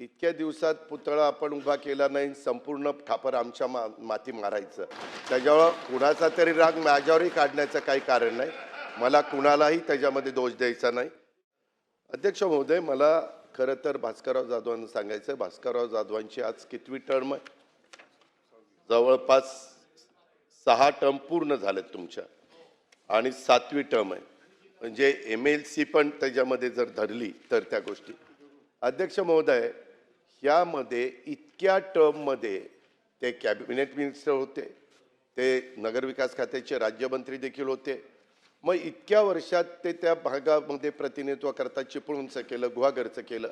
इतक्या दिवसात पुतळा आपण उभा केला नाही संपूर्ण खापर आमच्या मा माती मारायचं. त्याच्यावर कुणाचा तरी राग माझ्यावरही काढण्याचं काही कारण नाही. मला कुणालाही त्याच्यामध्ये दोष द्यायचा नाही. अध्यक्ष महोदय मला खरं तर भास्करराव जाधवांना सांगायचं आहे भास्करराव जाधवांची आज कितवी टर्म आहे? जवळपास सहा टर्म पूर्ण झालेत तुमच्या. आणि सातवी टर्म आहे. म्हणजे एम एल सी पण त्याच्यामध्ये जर धरली तर त्या गोष्टी. अध्यक्ष महोदय यामध्ये इतक्या टर्ममध्ये ते कॅबिनेट मिनिस्टर होते. ते नगरविकास खात्याचे राज्यमंत्री देखील होते. मग इतक्या वर्षात ते त्या भागामध्ये प्रतिनिधित्व करता चिपळूणचं केलं गुहागरचं केलं.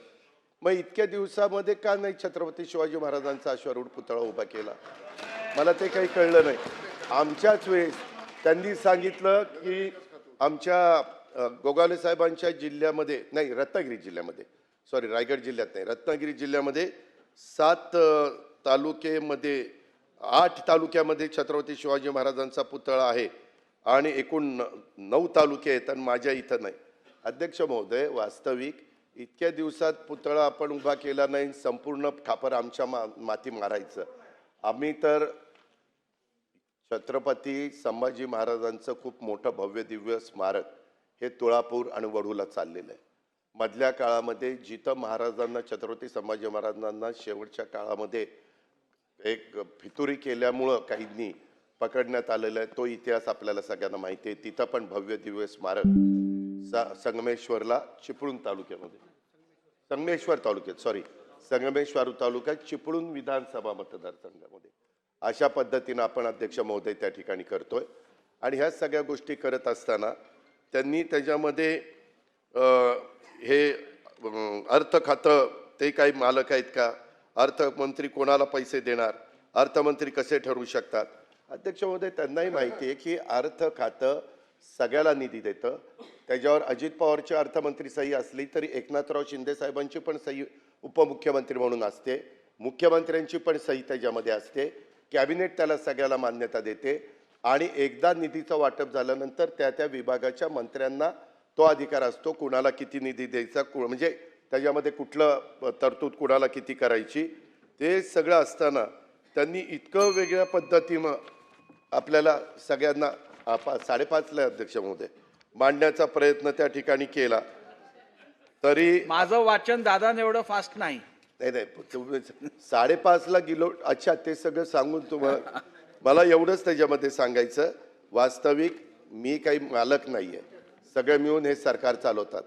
मग इतक्या दिवसामध्ये का नाही छत्रपती शिवाजी महाराजांचा अश्वारूढ पुतळा उभा केला? मला ते काही कळलं नाही. आमच्याच वेळेस त्यांनी सांगितलं की आमच्या अ, गोगावले साहेबांच्या जिल्ह्यामध्ये नाही रत्नागिरी जिल्ह्यामध्ये सॉरी रायगड जिल्ह्यात नाही रत्नागिरी जिल्ह्यामध्ये सात तालुकेमध्ये आठ तालुक्यामध्ये छत्रपती शिवाजी महाराजांचा पुतळा आहे आणि एकूण न- नऊ तालुके आहेत आणि माझ्या इथं नाही. अध्यक्ष महोदय वास्तविक इतक्या दिवसात पुतळा आपण उभा केला नाही संपूर्ण खापर आमच्या मा माती मारायचं. आम्ही तर छत्रपती संभाजी महाराजांचं खूप मोठं भव्य दिव्य स्मारक हे तुळापूर आणि वडूला चाललेलं आहे. मधल्या काळामध्ये जिथं महाराजांना छत्रपती संभाजी महाराजांना शेवटच्या काळामध्ये एक फितुरी केल्यामुळं काहींनी पकडण्यात आलेला आहे तो इतिहास आपल्याला सगळ्यांना माहिती आहे. तिथं पण भव्य दिव्य स्मारक स संगमेश्वरला चिपळूण तालुक्यामध्ये. संगमेश्वर तालुक्यात सॉरी संगमेश्वर तालुक्यात चिपळूण विधानसभा मतदारसंघामध्ये. अशा पद्धतीनं आपण अध्यक्ष महोदय त्या ठिकाणी करतोय. आणि ह्या सगळ्या गोष्टी करत असताना त्यांनी त्याच्यामध्ये हे अर्थ खातं ते काही मालक आहेत का? अर्थमंत्री कोणाला पैसे देणार? अर्थमंत्री कसे ठरवू शकतात? अध्यक्ष महोदय त्यांनाही माहिती आहे की अर्थ खातं सगळ्याला निधी देतं. त्याच्यावर अजित पवारची अर्थमंत्री सही असली तरी एकनाथराव शिंदे साहेबांची पण सही उपमुख्यमंत्री म्हणून असते. मुख्यमंत्र्यांची पण सही त्याच्यामध्ये असते. कॅबिनेट त्याला सगळ्याला मान्यता देते. आणि एकदा निधीचं वाटप झाल्यानंतर त्या त्या विभागाच्या मंत्र्यांना तो अधिकार असतो कुणाला किती निधी द्यायचा कु- म्हणजे त्याच्यामध्ये कुठलं तरतूद कुणाला किती करायची ते सगळं असताना त्यांनी इतकं वेगळ्या पद्धतीनं आपल्याला सगळ्यांना आपा साडेपाचला अध्यक्ष महोदय मांडण्याचा प्रयत्न त्या ठिकाणी केला. तरी माझं वाचन दादा एवढं फास्ट नाही. नाही नाही तुम्ही साडेपाचला गेलो अच्छा ते सगळं सांगून तुम्हाला मला एवढंच त्याच्यामध्ये सांगायचं वास्तविक मी काही मालक नाही आहे सगळे मिळून हे सरकार चालवतात.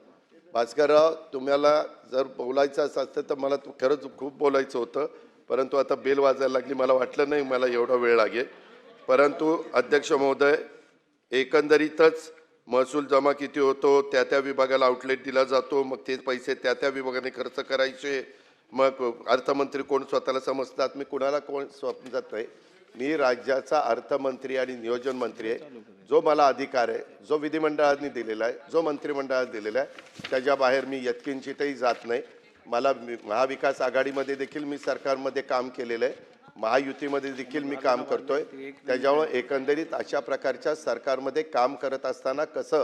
भास्करराव तुम्हाला जर बोलायचं असं असतं तर मला खरंच खूप बोलायचं होतं. परंतु आता बेल वाजायला लागली मला वाटलं नाही मला एवढा वेळ लागेल. परंतु अध्यक्ष महोदय एकंदरीतच महसूल जमा किती होतो त्या त्या विभागाला आउटलेट दिला जातो मग ते पैसे त्या त्या विभागाने खर्च करायचे मग अर्थमंत्री कोण स्वतःला समजतात मी कुणाला कोण समजत नाही. मी राज्याचा अर्थमंत्री आणि नियोजन मंत्री आहे. जो मला अधिकार आहे जो विधिमंडळाने दिलेला आहे जो मंत्रिमंडळात दिलेला आहे त्याच्या बाहेर मी यत्किंचितही जात नाही. मला महाविकास आघाडीमध्ये देखील मी सरकारमध्ये काम केलेलं आहे. महायुतीमध्ये देखील मी काम करतोय. त्याच्यामुळे एकंदरीत अशा प्रकारच्या सरकारमध्ये काम करत असताना कसं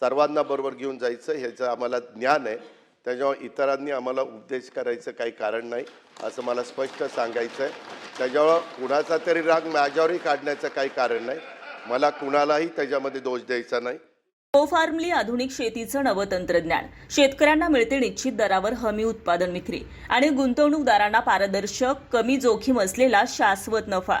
सर्वांना बरोबर घेऊन जायचं ह्याचं आम्हाला ज्ञान आहे. त्याच्यामुळे इतरांनी आम्हाला उपदेश करायचं काही कारण नाही असं मला स्पष्ट सांगायचं आहे त्याच्यामुळं कुणाचा तरी राग माझ्यावरही काढण्याचं काही कारण नाही. मला कुणालाही त्याच्यामध्ये दोष द्यायचा नाही. कोफार्मली आधुनिक शेतीचं नवं तंत्रज्ञान. शेतकऱ्यांना मिळते निश्चित दरावर हमी उत्पादन विक्री आणि गुंतवणूकदारांना पारदर्शक कमी जोखीम असलेला शाश्वत नफा.